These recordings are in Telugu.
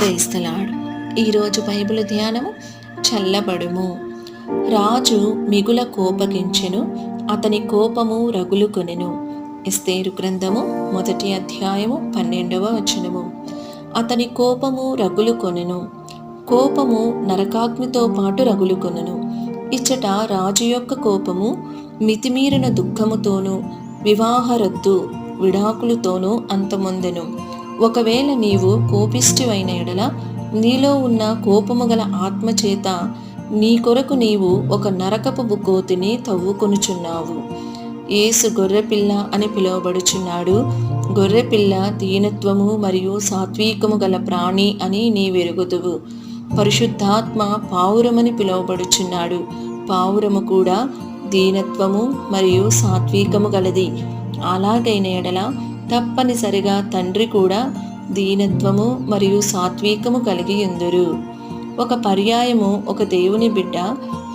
క్రైస్తలాడు. ఈరోజు బైబిల్ ధ్యానము చల్లబడుము. రాజు మిగుల కోపగించెను అతని కోపము రగులు కొనెను ఇస్తేరు గ్రంథము మొదటి అధ్యాయము పన్నెండవ వచనము. అతని కోపము రగులు కొనెను కోపము నరకాగ్నితో పాటు రగులు కొనెను ఇచ్చట రాజు యొక్క కోపము మితిమీరిన దుఃఖముతోనూ వివాహరద్దు విడాకులతోనూ అంతమొందెను. ఒకవేళ నీవు కోపిష్టివైన ఎడల నీలో ఉన్న కోపము గల ఆత్మచేత నీ కొరకు నీవు ఒక నరకపు బుగ్గోతిని తవ్వుకొనుచున్నావు. ఏసు గొర్రెపిల్ల అని పిలువబడుచున్నాడు. గొర్రెపిల్ల దీనత్వము మరియు సాత్వికము గల ప్రాణి అని నీ వెరుగుదువు పరిశుద్ధాత్మ పావురమని పిలువబడుచున్నాడు. పావురము కూడా దీనత్వము మరియు సాత్వికము గలది. అలాగైన ఎడల తప్పనిసరిగా తండ్రి కూడా దీనత్వము మరియు సాత్వికము కలిగి ఎందురు. ఒక పర్యాయము ఒక దేవుని బిడ్డ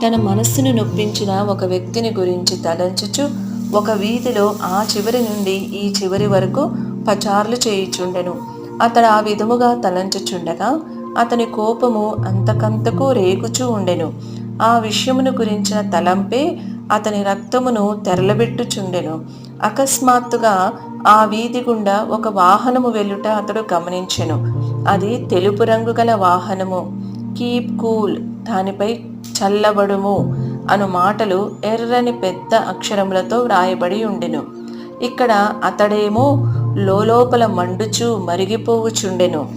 తన మనస్సును నొప్పించిన ఒక వ్యక్తిని గురించి తలంచుచు ఒక వీధిలో ఆ చివరి నుండి ఈ చివరి వరకు పచార్లు చేయుచుండెను. అతడు ఆ విధముగా తలంచుచుండగా అతని కోపము అంతకంతకు రేగుచూ ఉండెను. ఆ విషయమును గురించిన తలంపే అతని రక్తమును తెరలబెట్టుచుండెను. అకస్మాత్తుగా ఆ వీధి గుండా ఒక వాహనము వెళ్ళుట అతడు గమనించెను. అది తెలుపు రంగు గల వాహనము. కీప్ కూల్ దానిపై చల్లబడుము అను మాటలు ఎర్రని పెద్ద అక్షరములతో వ్రాయబడి ఉండెను. ఇక్కడ అతడేమో లోపల మండుచు మరిగిపోవుచుండెను.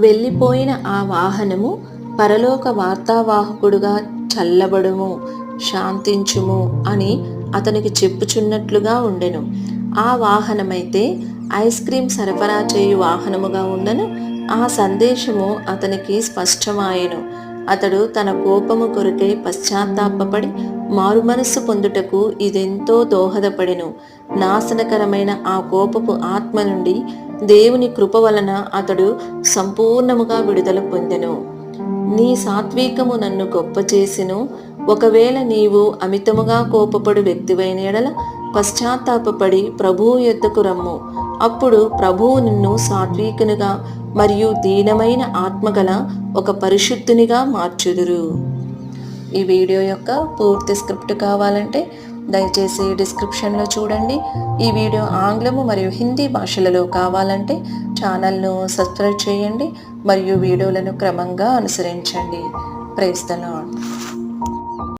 వెళ్ళిపోయిన ఆ వాహనము పరలోక వార్తావాహకుడుగా చల్లబడుము. శాంతించుము అని అతనికి చెప్పుచున్నట్లుగా ఉండెను. ఆ వాహనమైతే ఐస్ క్రీం సరఫరా చేయు వాహనముగా ఉండను. ఆ సందేశము అతనికి స్పష్టమాయెను. అతడు తన కోపము కొరకై పశ్చాత్తాపపడి మారుమనస్సు పొందుటకు ఇదెంతో దోహదపడెను. నాశనకరమైన ఆ కోపపు ఆత్మ నుండి దేవుని కృప వలన అతడు సంపూర్ణముగా విడుదల పొందెను. నీ సాత్వికము నన్ను గొప్ప చేసెను ఒకవేళ నీవు అమితముగా కోపపడు వ్యక్తివైన ఎడల పశ్చాత్తాపపడి ప్రభువు యొద్దకు రమ్ము. అప్పుడు ప్రభువు నిన్ను సాత్వికునిగా మరియు దీనమైన ఆత్మగల ఒక పరిశుద్ధునిగా మార్చుదురు. ఈ వీడియో యొక్క పూర్తి స్క్రిప్ట్ కావాలంటే దయచేసి డిస్క్రిప్షన్లో చూడండి. ఈ వీడియో ఆంగ్లము మరియు హిందీ భాషలలో కావాలంటే ఛానల్ను సబ్స్క్రైబ్ చేయండి మరియు వీడియోలను క్రమంగా అనుసరించండి. ప్రేస్తలో